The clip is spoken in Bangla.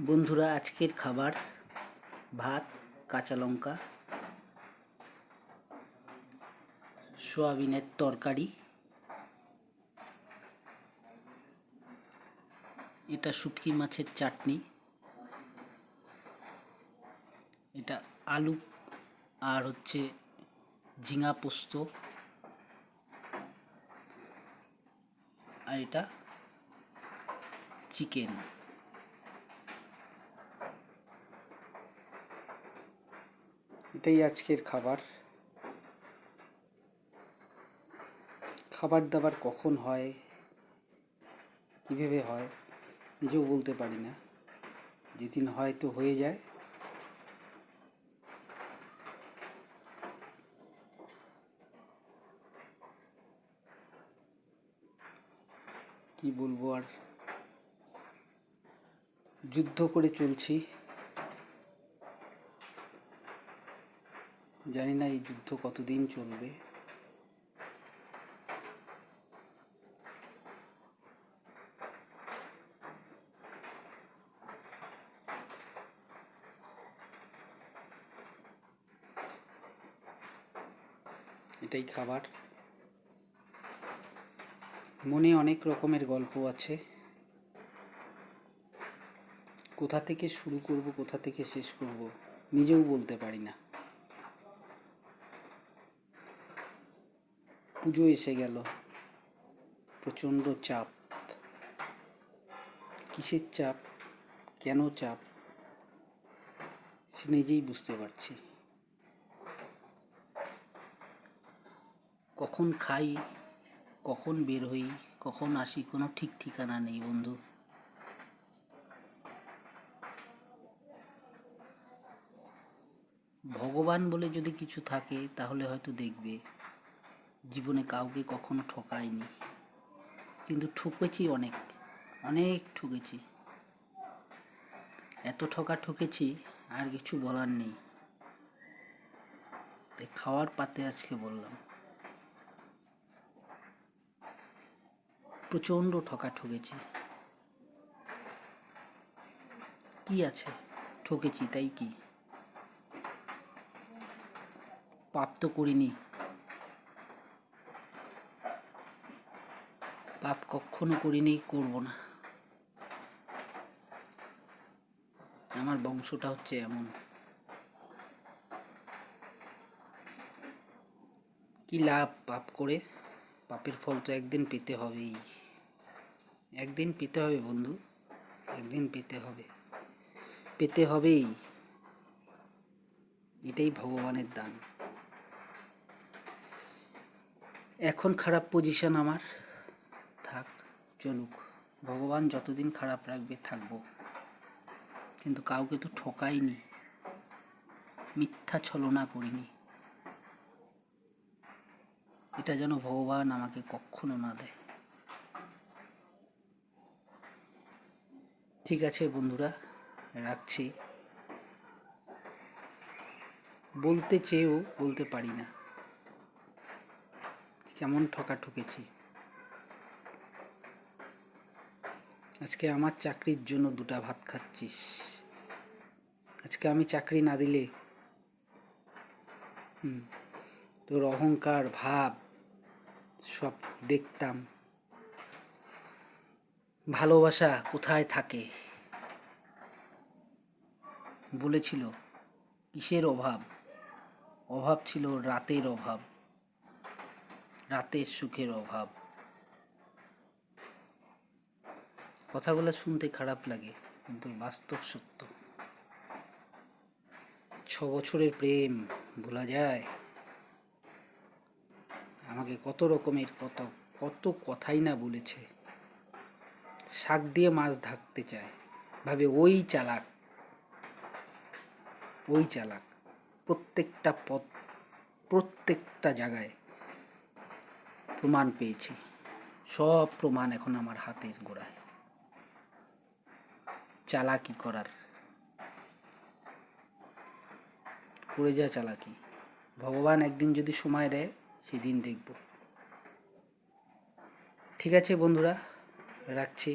বন্ধুরা, আজকের খাবার ভাত, কাঁচা লঙ্কা, সোয়াবিনের তরকারি। এটা শুটকি মাছের চাটনি। এটা আলু আর হচ্ছে ঝিঙা পোস্ত। আর এটা চিকেন। এটাই আজকের খাবার। খাবার দাবার কখন হয়? কীভাবে হয়? নিজেও বলতে পারি না। যেদিন হয় তো হয়ে যায়। কি বলব আর? যুদ্ধ করে চলছি। জানি না এই যুদ্ধ কতদিন চলবে। এটাই খাবার। মনে অনেক রকমের গল্প আছে। কোথা থেকে শুরু করব, কোথা থেকে শেষ করব, নিজেও বলতে পারি না। পুজো এসে গেল। প্রচণ্ড চাপ। কিসের চাপ? কেন চাপ? সে নিজেই বুঝতে পারছি। কখন খাই? কখন বের হই? কখন আসি? কোনো ঠিক ঠিকানা নেই, বন্ধু। ভগবান বলে যদি কিছু থাকে, তাহলে হয়তো দেখবে। জীবনে কাউকে কখনো ঠকায়নি কিন্তু ঠকেছি অনেক অনেক ঠকেছি। এত ঠকা ঠকেছি, আর কিছু বলার নেই। খাওয়ার পাতে আজকে বললাম। প্রচণ্ড ঠকা ঠকেছি। কি আছে? ঠকেছি, তাই কি? পাপ তো করিনি। পাপ কখনো করিনি, করব না। আমার বংশটা হচ্ছে এমন। কি লাভ পাপ করে? পাপের ফল তো একদিন পেতে হবেই। একদিন পেতে হবে বন্ধু, একদিন পেতে হবে। পেতে হবেই। এটাই ভগবানের দান। এখন খারাপ পজিশন আমার। চলুক, ভগবান যতদিন খারাপ রাখবে থাকব। কিন্তু কাউকে তো ঠকাইনি, মিথ্যা ছলনা করিনি। এটা যেন ভগবান আমাকে কখনো না দেয়। ঠিক আছে বন্ধুরা, রাখছি। বলতে চেয়েও বলতে পারি না। কেমন ঠকা ঠকেছি। আজকে আমার চাকরির জন্য দুটা ভাত খাচ্ছিস। আজকে আমি চাকরি না দিলে, হুম, তোর অহংকার, ভাব সব দেখতাম। ভালোবাসা কোথায় থাকে? বলেছিল, কিসের অভাব? অভাব ছিল রাতের অভাব, রাতের সুখের অভাব। কথাগুলো শুনতে খারাপ লাগে, কিন্তু বাস্তব সত্য। ছ বছরের প্রেম ভোলা যায়। আমাকে কত রকমের কত কত কথাই না বলেছে। শাক দিয়ে মাছ ঢাকতে চায়। ভাবে ওই চালাক ওই চালাক প্রত্যেকটা পথ, প্রত্যেকটা জায়গায় প্রমাণ পেয়েছি। সব প্রমাণ এখন আমার হাতের গোড়ায়। চালাকি করার। করে যা চালাকি। ভগবান একদিন যদি সময় দেয়, সেদিন দেখব। ঠিক আছে বন্ধুরা, রাখছি।